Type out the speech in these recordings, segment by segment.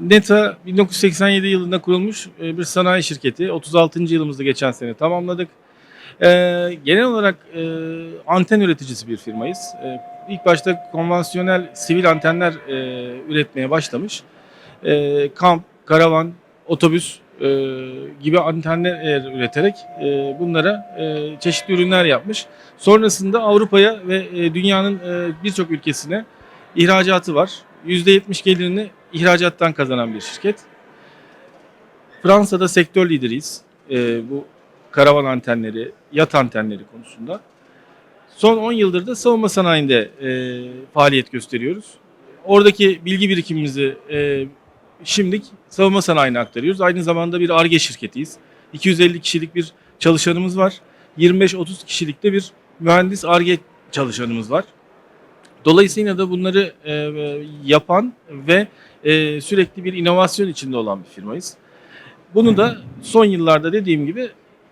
NETA 1987 yılında kurulmuş e, bir sanayi şirketi. 36. yılımızda geçen sene tamamladık. E, genel olarak e, anten üreticisi bir firmayız. İlk başta konvansiyonel sivil antenler üretmeye başlamış. Kamp, karavan, otobüs gibi antenler üreterek bunlara çeşitli ürünler yapmış. Sonrasında Avrupa'ya ve dünyanın birçok ülkesine ihracatı var. %70 gelirini ihracattan kazanan bir şirket. Fransa'da sektör lideriyiz. E, bu karavan antenleri, yat antenleri konusunda. Son 10 yıldır da savunma sanayinde e, faaliyet gösteriyoruz. Oradaki bilgi birikimimizi e, şimdilik savunma sanayine aktarıyoruz. Aynı zamanda bir ARGE şirketiyiz. 250 kişilik bir çalışanımız var. 25-30 kişilik de bir mühendis ARGE çalışanımız var. Dolayısıyla da bunları e, yapan ve e, sürekli bir inovasyon içinde olan bir firmayız. Bunu da son yıllarda dediğim gibi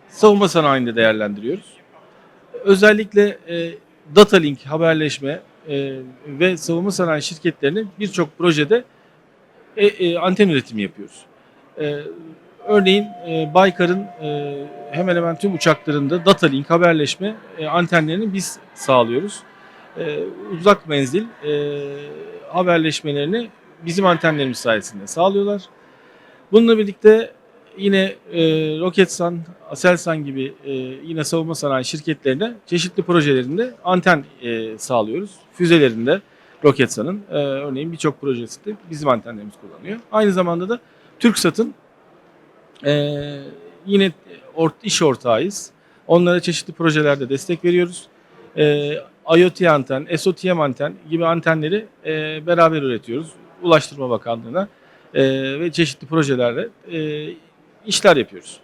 savunma sanayinde değerlendiriyoruz. Özellikle e, data link haberleşme e, ve savunma sanayi şirketlerinin birçok projede e, e, anten üretimi yapıyoruz. E, örneğin e, Baykar'ın e, hemen hemen tüm uçaklarında data link haberleşme e, antenlerini biz sağlıyoruz. E, uzak menzil e, haberleşmelerini bizim antenlerimiz sayesinde sağlıyorlar. Bununla birlikte yine e, Roketsan, Aselsan gibi e, yine savunma sanayi şirketlerine çeşitli projelerinde anten e, sağlıyoruz. Füzelerinde Roketsan'ın e, örneğin birçok projesi de bizim antenlerimiz kullanıyor. Aynı zamanda da TürkSat'ın e, yine ort, iş ortağıyız. Onlara çeşitli projelerde destek veriyoruz. E, IoT anten, SOTM anten gibi antenleri e, beraber üretiyoruz. Ulaştırma Bakanlığı'na e, ve çeşitli projelerle e, işler yapıyoruz.